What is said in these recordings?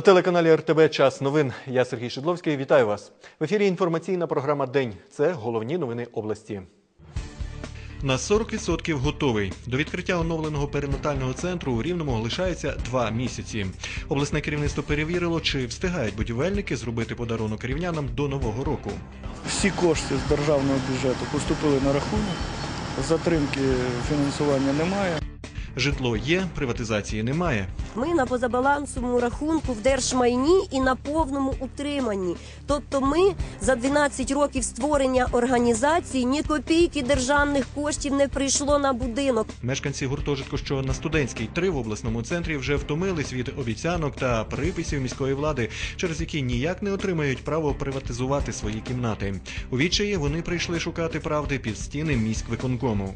На телеканалі РТБ Час новин. Я Сергій Шедловський. Вітаю вас. В ефірі інформаційна програма День. Це головні новини області. На 40% готовий. До відкриття оновленого перинатального центру у Рівному лишається два місяці. Обласне керівництво перевірило, чи встигають будівельники зробити подарунок рівнянам до нового року. Всі кошти з державного бюджету поступили на рахунок. Затримки фінансування немає. Житло є, приватизації немає. Ми на позабалансовому рахунку в держмайні і на повному утриманні. Тобто, ми за 12 років створення організації ні копійки державних коштів не прийшло на будинок. Мешканці гуртожитку, що на студентській 3 в обласному центрі, вже втомились від обіцянок та приписів міської влади, через які ніяк не отримають право приватизувати свої кімнати. У відчаї вони прийшли шукати правди під стіни міськвиконкому.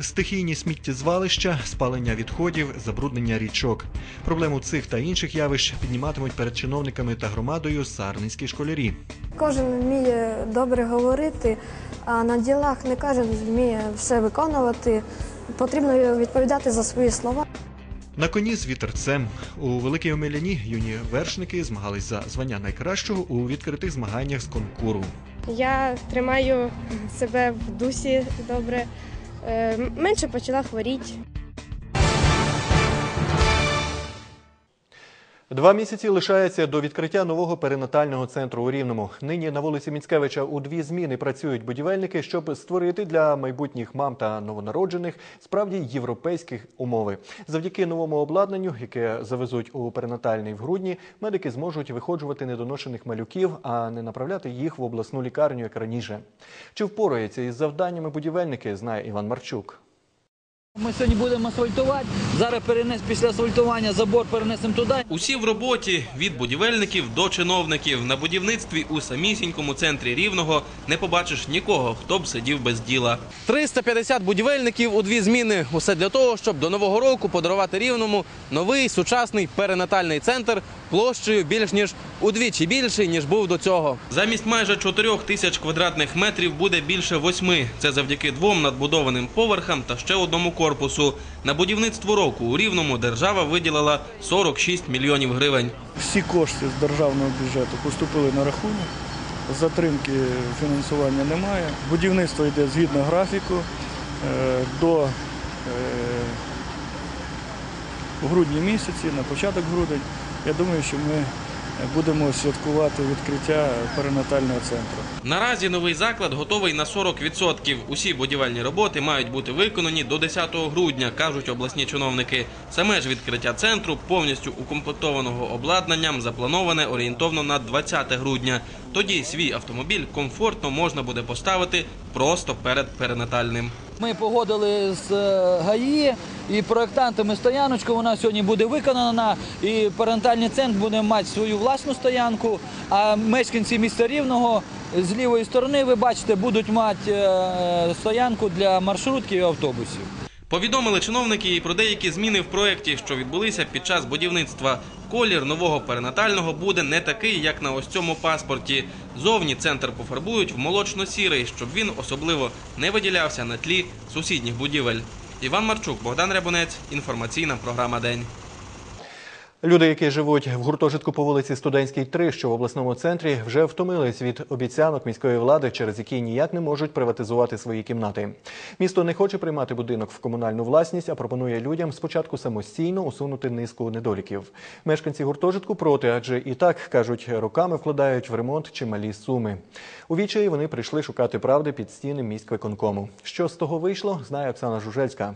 Стихійні сміттєзвалища, спалення відходів, забруднення річок. Проблему цих та інших явищ підніматимуть перед чиновниками та громадою сарненські школярі. Кожен вміє добре говорити, а на ділах не кожен вміє все виконувати. Потрібно відповідати за свої слова. На коні з вітерцем у Великій Омеляні юні вершники змагались за звання найкращого у відкритих змаганнях з конкуру. Я тримаю себе в дусі добре, менше почала хворіти. Два місяці лишається до відкриття нового перинатального центру у Рівному. Нині на вулиці Міцкевича у дві зміни працюють будівельники, щоб створити для майбутніх мам та новонароджених справді європейські умови. Завдяки новому обладнанню, яке завезуть у перинатальний в грудні, медики зможуть виходжувати недоношених малюків, а не направляти їх в обласну лікарню, як раніше. Чи впораються із завданнями будівельники, знає Іван Марчук. Ми сьогодні будемо асфальтувати. Зараз перенес після асфальтування забор перенесемо туди. Усі в роботі від будівельників до чиновників на будівництві у самісінькому центрі рівного не побачиш нікого, хто б сидів без діла. 350 будівельників у дві зміни. Усе для того, щоб до нового року подарувати рівному новий сучасний перинатальний центр площею більш ніж удвічі більший ніж був до цього. Замість майже 4 тисяч квадратних метрів буде більше восьми. Це завдяки двом надбудованим поверхам та ще одному корпусу. На будівництво року у рівному держава виділила 46 мільйонів гривень. Всі кошти з державного бюджету поступили на рахунок. Затримки фінансування немає. Будівництво йде згідно графіку. Е, До е, в грудні місяці, на початок грудень, я думаю, що ми будемо святкувати відкриття перинатального центру. Наразі новий заклад готовий на 40%. Усі будівельні роботи мають бути виконані до 10 грудня, кажуть обласні чиновники. Саме ж відкриття центру, повністю укомплектованого обладнанням, заплановане орієнтовно на 20 грудня. Тоді свій автомобіль комфортно можна буде поставити просто перед перинатальним. Ми погодили з е, ГАІ і проєктантами стояночку. Вона сьогодні буде виконана. І перинатальний центр буде мати свою власну стоянку. А мешканці міста Рівного з лівої сторони, ви бачите, будуть мати е, стоянку для маршрутки і автобусів. Повідомили чиновники і про деякі зміни в проєкті, що відбулися під час будівництва. Колір нового перинатального буде не такий, як на ось цьому паспорті. Зовні центр пофарбують в молочно-сірий, щоб він особливо не виділявся на тлі сусідніх будівель. Іван Марчук, Богдан Рябунець. Інформаційна програма День. Люди, які живуть в гуртожитку по вулиці Студентській, 3, що в обласному центрі, вже втомились від обіцянок міської влади, через які ніяк не можуть приватизувати свої кімнати. Місто не хоче приймати будинок в комунальну власність, а пропонує людям спочатку самостійно усунути низку недоліків. Мешканці гуртожитку проти, адже і так кажуть, роками вкладають в ремонт чималі суми. У відчаї вони прийшли шукати правди під стіни міськвиконкому. Що з того вийшло, знає Оксана Жужельська.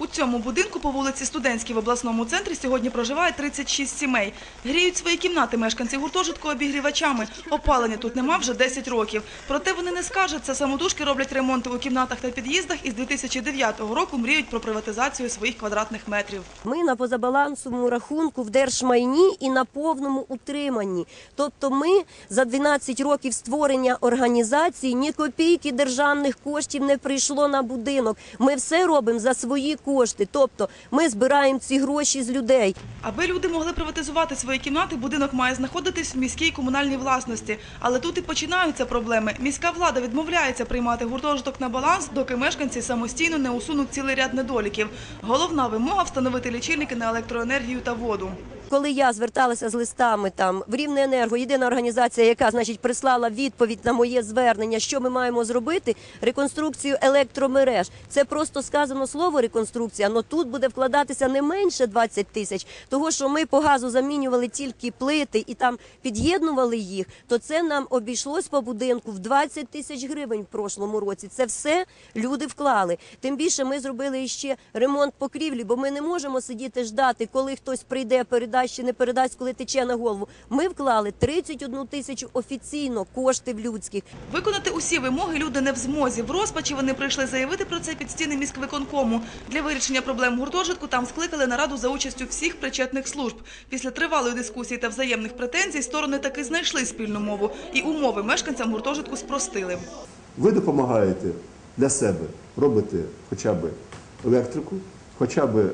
У цьому будинку по вулиці Студентській в обласному центрі сьогодні проживає 36 сімей. Гріють свої кімнати мешканці гуртожитку обігрівачами. Опалення тут нема вже 10 років. Проте вони не скажуться, самотужки роблять ремонти у кімнатах та під'їздах і з 2009 року мріють про приватизацію своїх квадратних метрів. Ми на позабалансовому рахунку в держмайні і на повному утриманні. Тобто, ми за 12 років створення організації ні копійки державних коштів не прийшло на будинок. Ми все робимо за свої кошти. Кошти. Тобто ми збираємо ці гроші з людей. Аби люди могли приватизувати свої кімнати, будинок має знаходитись в міській комунальній власності. Але тут і починаються проблеми. Міська влада відмовляється приймати гуртожиток на баланс, доки мешканці самостійно не усунуть цілий ряд недоліків. Головна вимога встановити лічильники на електроенергію та воду. Коли я зверталася з листами там в Рівнеенерго, єдина організація, яка значить прислала відповідь на моє звернення, що ми маємо зробити, реконструкцію електромереж. Це просто сказано слово реконструкція, але тут буде вкладатися не менше 20 тисяч. Того, що ми по газу замінювали тільки плити і там під'єднували їх, то це нам обійшлось по будинку в 20 тисяч гривень в прошлому році. Це все люди вклали. Тим більше ми зробили ще ремонт покрівлі, бо ми не можемо сидіти ждати, коли хтось прийде, передасть чи не передасть, коли тече на голову. Ми вклали 31 тисячу офіційно коштів людських. Виконати усі вимоги люди не в змозі. В розпачі вони прийшли заявити про це під стіни міськвиконкому. Для вирішення проблем гуртожитку там скликали нараду за участю всіх причетних служб. Після тривалої дискусії та взаємних претензій сторони таки знайшли спільну мову і умови мешканцям гуртожитку спростили. Ви допомагаєте для себе робити хоча б електрику, хоча б е,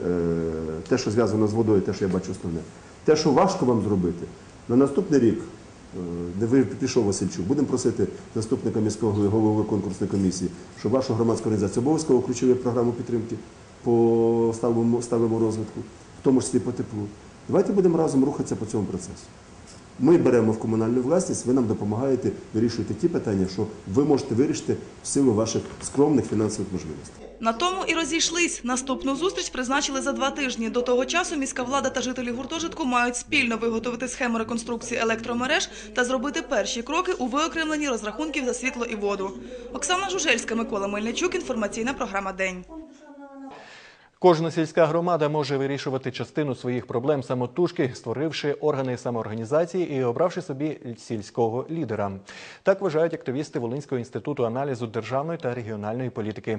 те, що зв'язано з водою, те, що я бачу основне. Те, що важко вам зробити, на наступний рік, е, де ви пішов Васильчук, будемо просити заступника міського голови, конкурсної комісії, щоб вашу громадську організацію обов'язково включили в програму підтримки по сталому, сталому розвитку, в тому числі по теплу. Давайте будемо разом рухатися по цьому процесу. Ми беремо в комунальну власність, ви нам допомагаєте вирішувати ті питання, що ви можете вирішити в силу ваших скромних фінансових можливостей. На тому і розійшлись. Наступну зустріч призначили за два тижні. До того часу міська влада та жителі гуртожитку мають спільно виготовити схему реконструкції електромереж та зробити перші кроки у виокремленні розрахунків за світло і воду. Оксана Жужельська, Микола Мельничук. Інформаційна програма День. Кожна сільська громада може вирішувати частину своїх проблем самотужки, створивши органи самоорганізації і обравши собі сільського лідера. Так вважають активісти Волинського інституту аналізу державної та регіональної політики.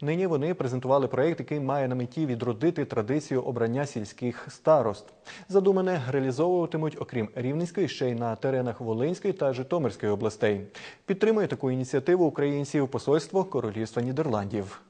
Нині вони презентували проєкт, який має на меті відродити традицію обрання сільських старост. Задумане реалізовуватимуть, окрім Рівненської, ще й на теренах Волинської та Житомирської областей. Підтримує таку ініціативу українців посольство Королівства Нідерландів.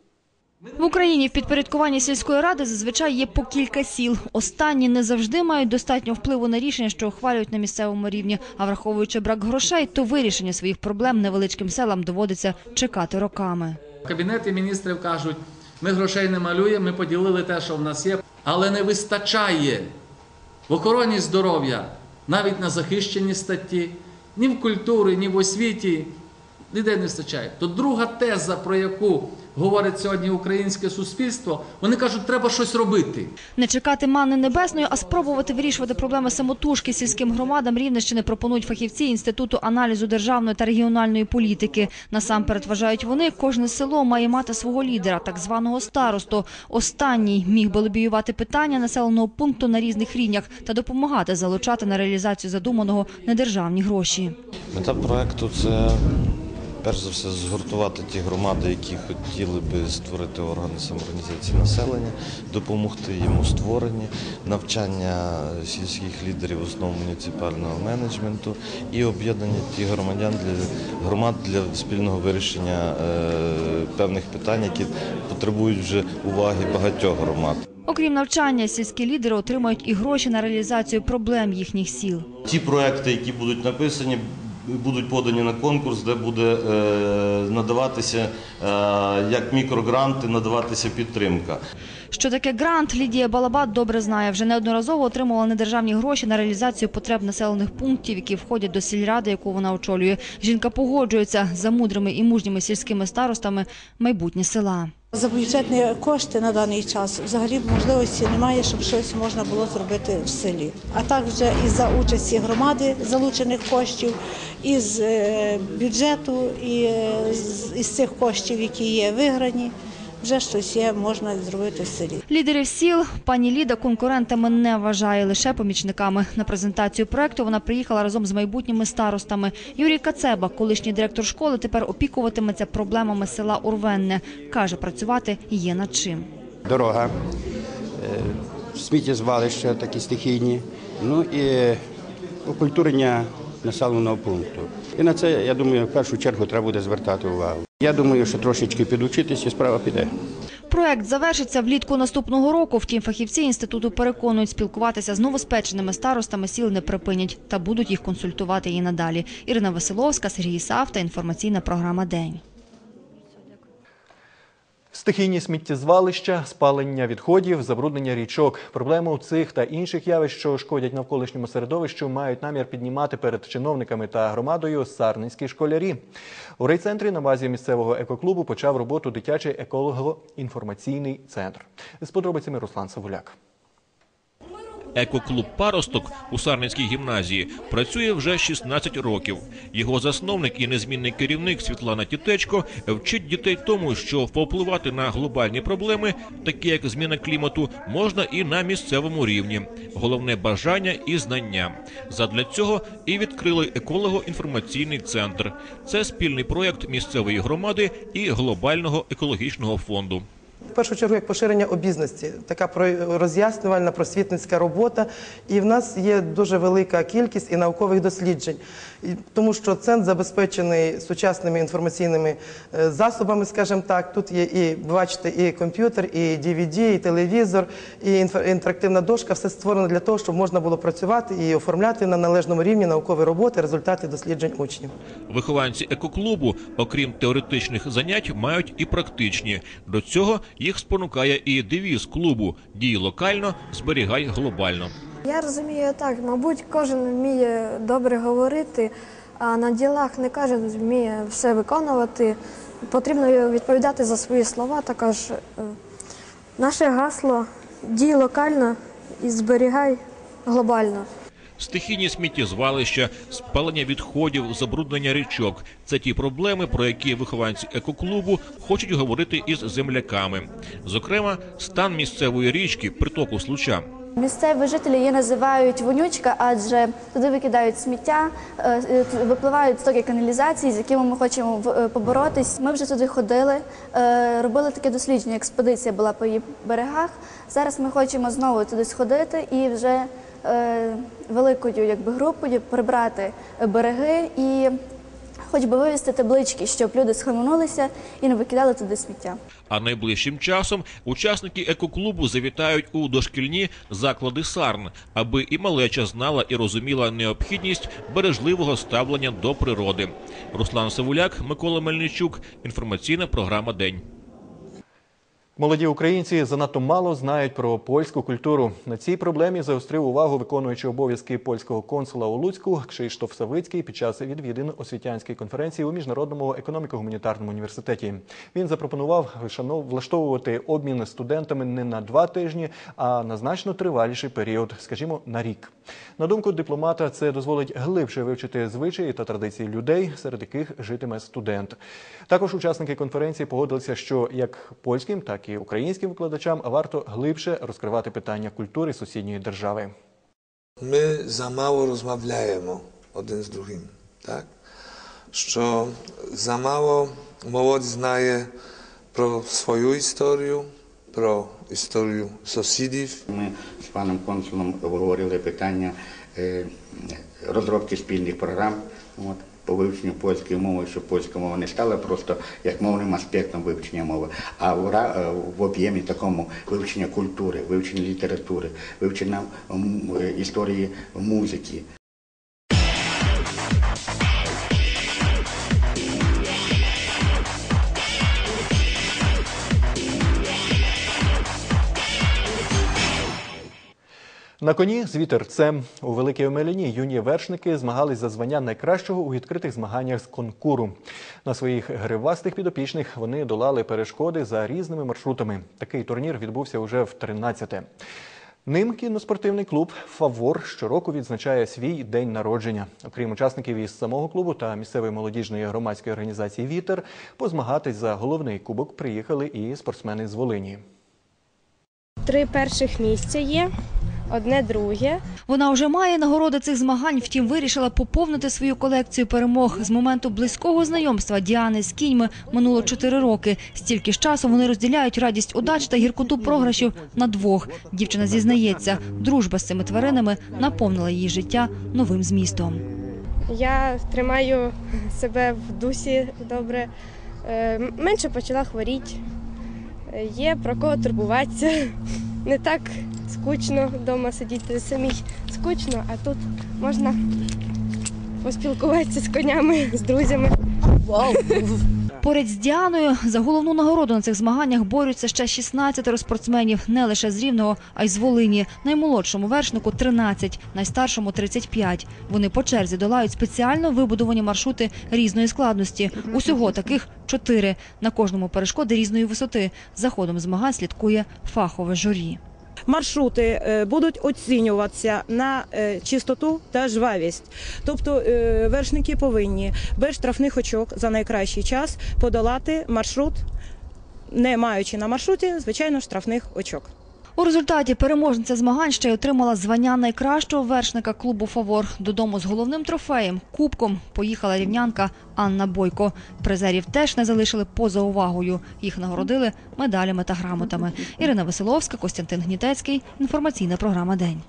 В Україні в підпорядкуванні сільської ради зазвичай є по кілька сіл. Останні не завжди мають достатньо впливу на рішення, що ухвалюють на місцевому рівні. А враховуючи брак грошей, то вирішення своїх проблем невеличким селам доводиться чекати роками. Кабінети міністрів кажуть, ми грошей не малюємо, ми поділили те, що в нас є, але не вистачає в охороні здоров'я, навіть на захищені статті, ні в культурі, ні в освіті. Ніде не вистачає. То друга теза, про яку говорить сьогодні українське суспільство, вони кажуть, треба щось робити. Не чекати мани небесної, а спробувати вирішувати проблеми самотужки сільським громадам Рівненщини пропонують фахівці Інституту аналізу державної та регіональної політики. Насамперед вважають вони, кожне село має мати свого лідера, так званого старосту. Останній міг би лобіювати питання населеного пункту на різних рівнях та допомагати залучати на реалізацію задуманого недержавні гроші. Мета проекту це перш за все згуртувати ті громади, які хотіли би створити органи самоорганізації населення, допомогти їм у створенні, навчання сільських лідерів основ муніципального менеджменту і об'єднання тих громадян для громад для спільного вирішення е, певних питань, які потребують вже уваги багатьох громад. Окрім навчання, сільські лідери отримають і гроші на реалізацію проблем їхніх сіл. Ті проекти, які будуть написані, будуть подані на конкурс, де буде е, надаватися е, як мікрогранти, надаватися підтримка. Що таке грант, Лідія Балабат добре знає. Вже неодноразово отримувала недержавні гроші на реалізацію потреб населених пунктів, які входять до сільради, яку вона очолює. Жінка погоджується за мудрими і мужніми сільськими старостами майбутнє села. За бюджетні кошти на даний час взагалі можливості немає, щоб щось можна було зробити в селі. А також і за участі громади залучених коштів, із е, бюджету, і з- цих коштів, які є виграні, вже щось є, можна зробити в селі. Лідерів сіл пані Ліда конкурентами не вважає лише помічниками. На презентацію проекту вона приїхала разом з майбутніми старостами. Юрій Кацеба, колишній директор школи, тепер опікуватиметься проблемами села Урвенне. каже, працювати є над чим. дорога, е, сміттєзвалища такі стихійні, ну і окультурення населеного пункту. І на це, я думаю, в першу чергу треба буде звертати увагу. Я думаю, що трошечки підучитись і справа піде. Проект завершиться влітку наступного року. Втім, фахівці інституту переконують, спілкуватися з новоспеченими старостами сіл не припинять та будуть їх консультувати і надалі. Ірина Василовська, Сергій Савта. Інформаційна програма День. Стихійні сміттєзвалища, спалення відходів, забруднення річок. Проблему цих та інших явищ, що шкодять навколишньому середовищу, мають намір піднімати перед чиновниками та громадою сарненські школярі. У райцентрі на базі місцевого екоклубу почав роботу дитячий еколого-інформаційний центр. З подробицями Руслан Савуляк. Екоклуб Паросток у Сарненській гімназії працює вже 16 років. Його засновник і незмінний керівник Світлана Тітечко вчить дітей тому, що впливати на глобальні проблеми, такі як зміна клімату, можна і на місцевому рівні. Головне бажання і знання. Задля цього і відкрили еколого-інформаційний центр. Це спільний проєкт місцевої громади і глобального екологічного фонду. В першу чергу як поширення обізності, така роз'яснювальна просвітницька робота. І в нас є дуже велика кількість і наукових досліджень, тому що центр забезпечений сучасними інформаційними е, засобами, скажімо так. Тут є і бачите, і комп'ютер, і DVD, і телевізор, і інтерактивна дошка. Все створено для того, щоб можна було працювати і оформляти на належному рівні наукові роботи, результати досліджень учнів. Вихованці екоклубу, окрім теоретичних занять, мають і практичні. До цього їх спонукає і девіз клубу «Дій локально, зберігай глобально». Я розумію так, мабуть, кожен вміє добре говорити, а на ділах не кожен вміє все виконувати. Потрібно відповідати за свої слова. Також е, наше гасло дій локально і зберігай глобально. Стихійні сміттєзвалища, спалення відходів, забруднення річок – це ті проблеми, про які вихованці екоклубу хочуть говорити із земляками. Зокрема, стан місцевої річки, притоку Случа. Місцеві жителі її називають вонючка, адже туди викидають сміття, е, е, випливають стоки каналізації, з якими ми хочемо е, поборотись. Ми вже туди ходили, робили таке дослідження. Експедиція була по її берегах. Зараз ми хочемо знову туди сходити і вже великою якби групою прибрати береги і хоч би вивести таблички, щоб люди схаменулися і не викидали туди сміття. А найближчим часом учасники екоклубу завітають у дошкільні заклади САРН, аби і малеча знала і розуміла необхідність бережливого ставлення до природи. Руслан Савуляк, Микола Мельничук. Інформаційна програма День. Молоді українці занадто мало знають про польську культуру. На цій проблемі заострив увагу виконуючий обов'язки польського консула у Луцьку Кшиштоф Савицький під час відвідин освітянської конференції у міжнародному економіко-гуманітарному університеті. Він запропонував шанов- влаштовувати обмін студентами не на два тижні, а на значно триваліший період, скажімо, на рік. На думку дипломата, це дозволить глибше вивчити звичаї та традиції людей, серед яких житиме студент. Також учасники конференції погодилися, що як польським, так і українським викладачам варто глибше розкривати питання культури сусідньої держави. Ми замало розмовляємо один з другим, так? Що замало молодь знає про свою історію, про історію сусідів. Ми з паном консулом обговорили питання е, розробки спільних програм от, по вивченню польської мови, щоб польська мова не стала просто як мовним аспектом вивчення мови, а в, е, об'ємі такому вивчення культури, вивчення літератури, вивчення е, історії музики. На коні з вітерцем у Великій Омеліні юні вершники змагались за звання найкращого у відкритих змаганнях з конкуру. На своїх гривастих підопічних вони долали перешкоди за різними маршрутами. Такий турнір відбувся уже в 13-те. Ним кіноспортивний клуб Фавор щороку відзначає свій день народження. Окрім учасників із самого клубу та місцевої молодіжної громадської організації Вітер, позмагатись за головний кубок приїхали і спортсмени з Волині. Три перших місця є, одне друге. Вона вже має нагороди цих змагань, втім вирішила поповнити свою колекцію перемог. З моменту близького знайомства Діани з кіньми минуло чотири роки. Стільки ж часу вони розділяють радість удач та гіркоту програшів на двох. Дівчина зізнається, дружба з цими тваринами наповнила її життя новим змістом. Я тримаю себе в дусі добре. Е, Менше почала хворіти. е, є про кого турбуватися. Не так скучно вдома сидіти самій скучно, а тут можна поспілкуватися з конями, з друзями. Поряд з Діаною за головну нагороду на цих змаганнях борються ще 16 спортсменів, не лише з Рівного, а й з Волині. Наймолодшому вершнику 13, найстаршому 35. Вони по черзі долають спеціально вибудовані маршрути різної складності. Усього таких чотири. На кожному перешкоди різної висоти. За ходом змагань слідкує фахове журі. Маршрути е, будуть оцінюватися на е, чистоту та жвавість. Тобто е, вершники повинні без штрафних очок за найкращий час подолати маршрут, не маючи на маршруті, звичайно, штрафних очок. У результаті переможниця змагань ще й отримала звання найкращого вершника клубу Фавор. Додому з головним трофеєм кубком поїхала рівнянка Анна Бойко. Призерів теж не залишили поза увагою. Їх нагородили медалями та грамотами. Ірина Веселовська, Костянтин Гнітецький. Інформаційна програма День.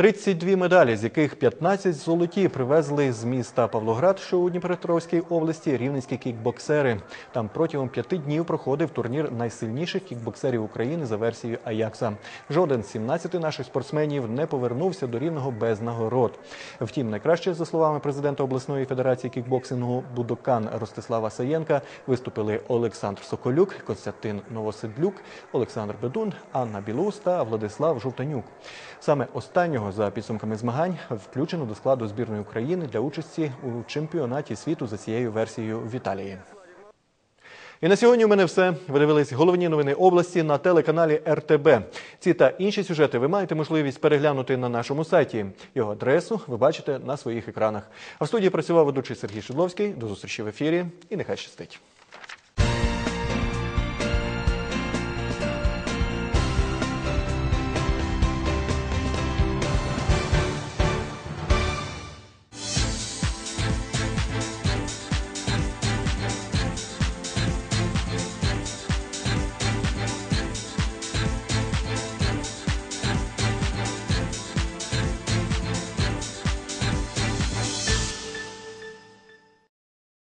32 медалі, з яких 15 золоті привезли з міста Павлоград, що у Дніпропетровській області, рівненські кікбоксери. Там протягом п'яти днів проходив турнір найсильніших кікбоксерів України за версією Аякса. Жоден з 17 наших спортсменів не повернувся до рівного без нагород. Втім, найкраще, за словами президента обласної федерації кікбоксингу Будокан Ростислава Саєнка, виступили Олександр Соколюк, Константин Новосидлюк, Олександр Бедун, Анна Білус та Владислав Жовтанюк. Саме останнього за підсумками змагань включено до складу збірної України для участі у чемпіонаті світу за цією версією в Італії. І на сьогодні у мене все. Ви дивились головні новини області на телеканалі РТБ. Ці та інші сюжети ви маєте можливість переглянути на нашому сайті. Його адресу ви бачите на своїх екранах. А в студії працював ведучий Сергій Шедловський. До зустрічі в ефірі і нехай щастить.